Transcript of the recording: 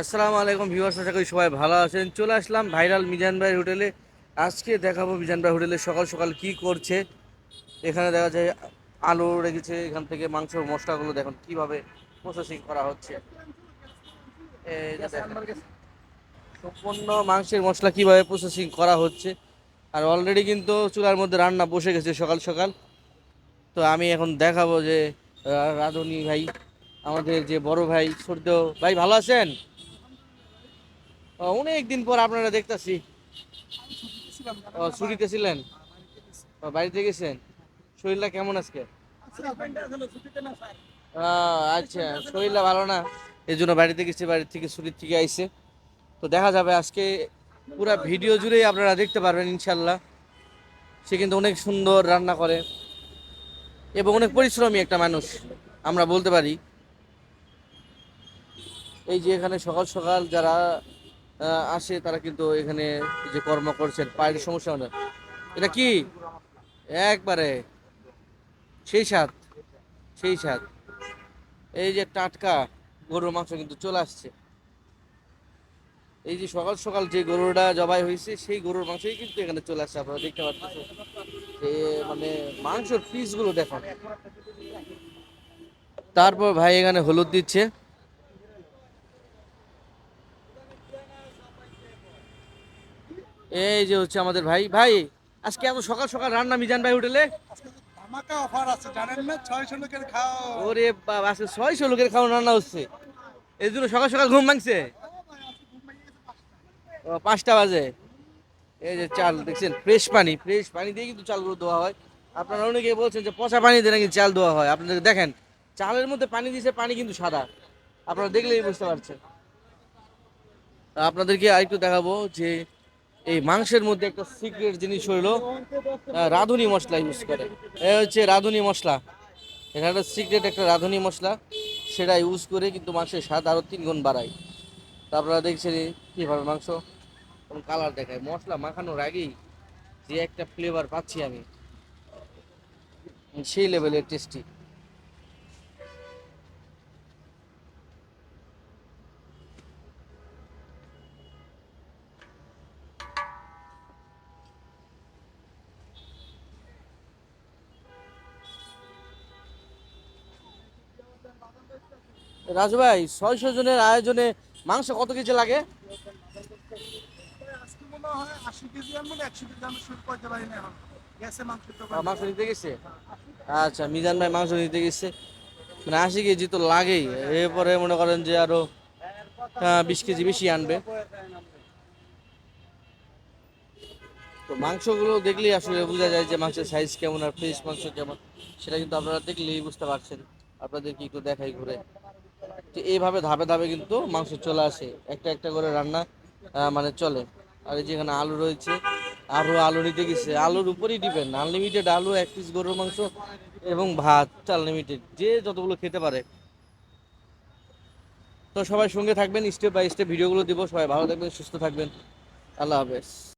আসসালামু আলাইকুম ভিউয়ার্স, আশা করি সবাই ভালো আছেন। চলে আসলাম ভাইরাল মিজান ভাই হোটেলে। আজকে দেখাবো মিজান ভাই হোটেলে সকাল সকাল কি করছে। এখানে দেখা যায় আলু রেখেছে, এখান থেকে মাংসের মশলাগুলো দেখুন কীভাবে প্রসেসিং করা হচ্ছে। সম্পূর্ণ মাংসের মশলা কীভাবে প্রসেসিং করা হচ্ছে। আর অলরেডি কিন্তু চুলার মধ্যে রান্না বসে গেছে সকাল সকাল। তো আমি এখন দেখাবো যে রাঁধুনি ভাই, আমাদের যে বড় ভাই সূর্য ভাই, ভালো আছেন? অনেক দিন পর আপনারা দেখতাছি। ও ছুটিতে ছিলেন? ও, বাড়িতে গেছেন? শরীরটা কেমন আজকে? আচ্ছা শরীরটা ভালো না? এই জন্য বাড়িতে গেছে বাড়ি থেকে ছুটির থেকে আইছে। তো দেখা যাবে আজকে পুরো ভিডিও জুড়েই আপনারা দেখতে পারবেন ইনশাল্লাহ। সে কিন্তু অনেক সুন্দর রান্না করে এবং অনেক পরিশ্রমী একটা মানুষ আমরা বলতে পারি। এই যে এখানে সকাল সকাল যারা আসে, তারা কিন্তু এখানে যে কর্ম করছেন, পায়ের সমস্যা হয় এটা কি? একবারে। সেই স্বাদ সেই স্বাদ। এই যে টাটকা গরুর মাংস কিন্তু চলে আসছে। এই যে সকাল সকাল যে গরুটা জবাই হয়েছে, সেই গরুর মাংসই কিন্তু এখানে চলে আসছে, আপনারা দেখতে পাচ্ছেন। যে মানে মাংসের পিসগুলো দেখুন। তারপর ভাই এখানে হলুদ দিচ্ছে। এই যে হচ্ছে আমাদের ভাই। ভাই আজকে এত সকাল সকাল রান্না মিজান ভাই হোটেলে? ধামাকা অফার আছে জানেন না? ছয়শো লোকের খাও। ওরে বাবা আজকে ছয়শো লোকের রান্না হচ্ছে। এই জন্য সকাল সকাল ঘুম ভাঙছে। ও, পাঁচটা বাজে। এই যে চাল দেখছেন ফ্রেশ পানি ফ্রেশ পানি দিয়ে কিন্তু চালগুলো দেওয়া হয়। আপনারা অনেকে বলছেন যে পচা পানি দিয়ে নাকি চাল দেওয়া হয়। আপনাদের দেখেন চালের মধ্যে পানি দিয়েছে পানি কিন্তু সাদা। আপনারা দেখলেই বুঝতে পারছেন। আপনাদেরকে আরেকটু দেখাবো যে এই মাংসের মধ্যে একটা সিক্রেট জিনিস হইল রাঁধুনি মশলা ইউজ করে। এ হচ্ছে রাঁধুনি মশলা। এখানে একটা সিক্রেট একটা রাঁধুনি মশলা, সেটা ইউজ করে কিন্তু মাংসের স্বাদ আরও তিন গুণ বাড়ায়। তা আপনারা দেখছেন কীভাবে মাংস কালার দেখায়। মশলা মাখানোর আগেই যে একটা ফ্লেভার পাচ্ছি আমি, সেই লেভেলের টেস্টি রাজু ভাই ছয়শো জনের আয়োজনে মাংস কত কেজি লাগে? মাংস নিতে গেছে? আচ্ছা মিজান ভাই মাংস নিতে গেছে। মানে আশি কেজি তো লাগেই। এরপরে মনে করেন যে আরও বিশ কেজি বেশি আনবে। তো মাংসগুলো দেখলেই আসলে বোঝা যায় যে মাংসের সাইজ কেমন আর ফ্রেশ মাংস কেমন সেটা কিন্তু আপনারা দেখলেই বুঝতে পারছেন। আপনাদেরকে একটু দেখাই ঘুরে। তো এইভাবে ধাপে ধাপে কিন্তু মাংস চলে আসে। একটা একটা করে রান্না মানে চলে। আর যেখানে আলু রয়েছে আরও আলু নিতে গেছে। আলুর উপরেই ডিপেন্ড আনলিমিটেড আলু, এক পিস গরুর মাংস এবং ভাত আনলিমিটেড যে যতগুলো খেতে পারে। তো সবাই সঙ্গে থাকবেন স্টেপ বাই স্টেপ ভিডিওগুলো দিব। সবাই ভালো থাকবেন, সুস্থ থাকবেন। আল্লাহ হাফেজ।